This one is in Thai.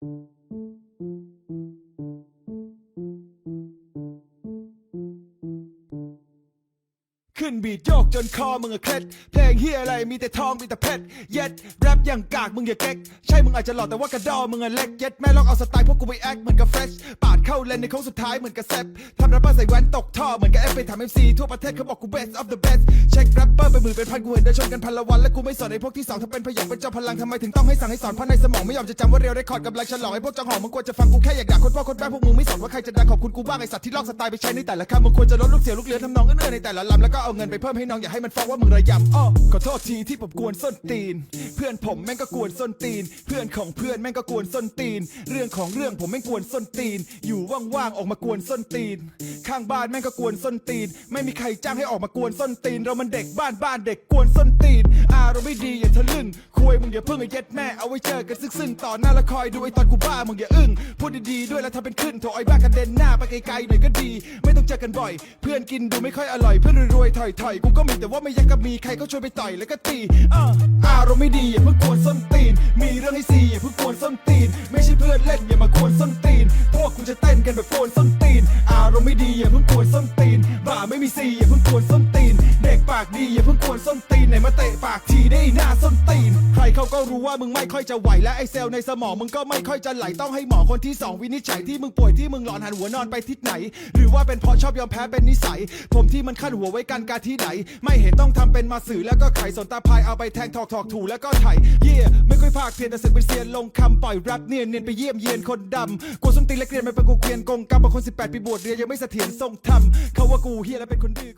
thank you ขึ้นบีดโยกจนคอมึงอะเคล็ดเพลงเฮียอะไรมีแต่ทองมีแต่เพชรเย็ดแรปอย่างกากมึงอย่าเก๊กใช่มึงอาจจะหล่อแต่ว่ากระดอมึงอะเล็กเย็ดแม่ลองเอาสไตล์พวกกูไปแอคเหมือนกับเฟรชปาดเข้าเลนในโค้งสุดท้ายเหมือนกับแซปทำแรปเปอร์ใส่แว่นตกท่อเหมือนกับเอฟไปทำเอ็มซีทั่วประเทศเขาบอกกู best of the best เช็คแรปเปอร์ไปหมื่นเป็นพันกูเห็นเดินชนกันพันละวันและกูไม่สอนไอ้พวกที่สองถ้าเป็นพยองเป็นเจ้าพลังทำไมถึงต้องให้สั่งให้สอนเพราะในสมองไม่ยอมจะจำว่าเรียวได้คอร์ดกำลังฉลองไอ้พวกจังหองมึงควรจะฟังกูแค่อยากด่าคนพ่อคนแม่พวกมึงไม่สนว่าใครจะดังขอบคุณกูบ้างไอ้สัตว์ที่ลอกสไตล์ไปใช้ในแต่ละคำมึงควรจะลดลูกเสียลูกเรือทำนองเอื้อในแต่ละลำแล้วก็เอาเงินไปเพิ่มให้น้องอย่าให้มันฟ้องว่ามึงระยำอ้อขอโทษทีที่ผมกวนส้นตีน เพื่อนผมแม่งก็กวนส้นตีน เพื่อนของเพื่อนแม่งก็กวนส้นตีน เรื่องของเรื่องผมแม่งกวนส้นตีน อยู่ว่างๆออกมากวนส้นตีน ข้างบ้านแม่งก็กวนส้นตีน ไม่มีใครจ้างให้ออกมากวนส้นตีน เรามันเด็กบ้านบ้านเด็กกวนส้นตีน อารมณ์ไม่ดีอย่าทะลึ่งคุยมึงอย่าเพิ่งไอ้เย็ดแม่เอาไว้เจอกันซึ่งๆต่อหน้าล้วคอยดูไอ้ตอนกูบ้ามึงอย่าอึ้งพูดดีๆด้วยแล้วทำเป็นขึ้นโถไอ้บ้ากระเด็นหน้าไปไกลๆหน่อยก็ดี ไม่ต้องเจอกันบ่อย เพื่อนกินดูไม่ค่อยอร่อยเพื่อนรวยๆถอยๆกูก็มีแต่ว่าไม่อยากจะมีใครก็ชวนไปต่อยแล้วก็ตีอารมณ์ไม่ดีอย่าเพิ่งกวนส้นตีน มีเรื่องให้ซีอย่าเพิ่งกวนส้นตีน ไม่ใช่เพื่อนเล่นอย่ามากวนส้นตีน พวกคุณจะเต้นกันแบบกวนส้นตีน อารมณ์ไม่ดีอย่าเพิ่งกวนส้นตีน บ่าไม่มีซีอย่าเพิ่งกวนส้นตีน เด็กปากดีอย่าเพิ่งกวนส้นตีนไหนมาเตะปากทีได้หน้าส้นตีน เขาก็รู้ว่ามึงไม่ค่อยจะไหวและไอเซลล์ในสมองมึงก็ไม่ค่อยจะไหลต้องให้หมอคนที่สองวินิจฉัยที่มึงป่วยที่มึงหลอนหันหัวนอนไปทิศไหน หรือว่าเป็นเพราะชอบยอมแพ้เป็นนิสัย ผมที่มันขั้นหัวไว้กันการที่ไหน ไม่เห็นต้องทำเป็นมาสื่อแล้วก็ไขสนตาพายเอาไปแทงถอกถอกถูแล้วก็ไถเย่ไม่ค่อยภาคเพียนแต่สึกเป็นเซียนลงคำปล่อยแรปเนียนเนียนไปเยี่ยมเยียนคนดำกูส้นตีนและเกรียนมันเป็นกูเกรียนกงกรรมบางคน18ปีบวชเรียนยังไม่เสถียรทรงธรรมเขาว่ากูเฮียและเป็นคนดื้อ